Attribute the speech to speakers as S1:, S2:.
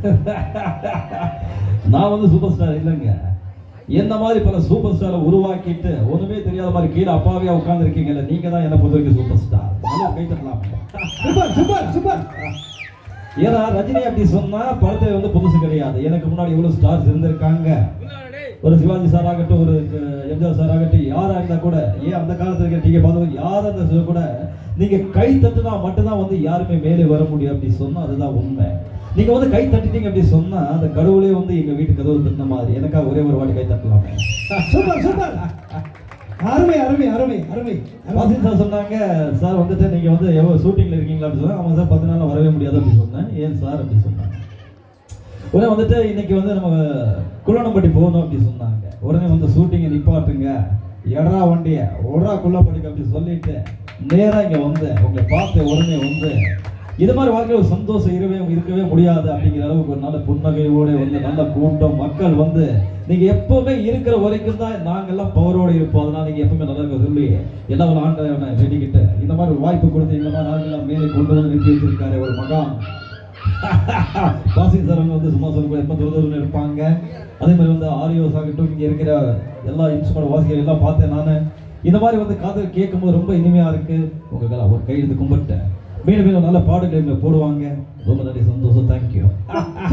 S1: நான் வந்து super star இல்லைங்க. என்ன மாதிரி பல சூப்பர் ஸ்டாரை உருவாக்கிட்டு ஒண்ணுமே தெரியாத மாதிரி கீழே அப்பாவியா உட்கார்ந்துருக்கீங்கல்ல நீங்க தான் என்ன பொறுத்த வரைக்கும் சூப்பர் ஸ்டார் கை தட்டலாம்?
S2: சூப்பர் சூப்பர் சூப்பர்
S1: ஏன்னா ரஜினி அப்படி சொன்னா படத்தை வந்து புதுசு கிடையாது. எனக்கு முன்னாடி இவ்வளவு ஸ்டார்ஸ் இருந்திருக்காங்க. ஒரு சிவாஜி சார் ஆகட்டும் ஒரு எம்ஜிஆர் சார் ஆகட்டும் யாரா இருந்தா கூட ஏன் அந்த காலத்துல இருக்க நீங்க பார்த்தவங்க யாரா இருந்தா கூட நீங்க கை தட்டுனா மட்டும்தான் வந்து யாருமே மேலே வர முடியும் அப்படி சொன்னா அதுதான் உண்மை. நீங்க வந்து கை தட்டிட்டீங்க அப்படி சொன்னா அந்த கடவுளே வந்து எங்க வீட்டு கதவு தட்டின மாதிரி. எனக்கா ஒரே ஒரு வாட்டி கை தட்டலாமே.
S2: Super super. அருமை அருமை அருமை அருமை.
S1: வாசின் சார் சொன்னாங்க சார் வந்துட்டு நீங்க வந்து எவ்வளவு ஷூட்டிங்ல இருக்கீங்களா? அப்படின்னு சொன்னா ஆமா சார் பத்து நாள் வரவே முடியாது அப்படி சொன்னேன். ஏன் சார்? அப்படி சொன்னாங்க. உடனே வந்துட்டு இன்னைக்கு வந்து நம்ம குள்ளனம்பட்டி போகணும் அப்படி சொன்னாங்க. உடனே வந்து ஷூட்டிங்கை நிப்பாட்டுங்க. எடரா வண்டிய ஒடரா குள்ளப்பட்டிக்கு அப்படி சொல்லிட்டு நேரா இங்க வந்து உங்களை பார்த்து உடனே வந்து இது மாதிரி வாழ்க்கையில் ஒரு சந்தோஷம் இருக்கவே இருக்கவே முடியாது அப்படிங்கிற அளவுக்கு ஒரு நல்ல புன்னகையோடு வந்து நல்ல கூட்டம் மக்கள் வந்து நீங்கள் எப்போவுமே இருக்கிற வரைக்கும் தான் நாங்கள்லாம் பவரோடு இருப்போம். அதனால் நீங்கள் எப்பவுமே நல்லா இருக்க சொல்லி எல்லாம் ஒரு ஆண்டவனை வேண்டிக்கிட்டு. இந்த மாதிரி ஒரு வாய்ப்பு கொடுத்து இந்த மேலே கொண்டு வந்து நிறுத்தி வச்சிருக்காரு ஒரு மகான். பாசிங் சார் வந்து சும்மா சொல்ல எப்போ துரதுன்னு இருப்பாங்க. அதே மாதிரி வந்து ஆரியோஸ் ஆகட்டும் இங்கே இருக்கிற எல்லா இன்ஸ்ட்ருமெண்ட் வாசிகள் எல்லாம் பார்த்தேன் நான். இந்த மாதிரி வந்து காதல் கேட்கும்போது ரொம்ப இனிமையாக இருக்குது உங்களுக்கு ஒரு கையெழுத்து கும்பிட்டேன். மீண்டும் மீண்டும் நல்ல பாடல்களை போடுவாங்க. ரொம்ப நன்றி சந்தோஷம். தேங்க்யூ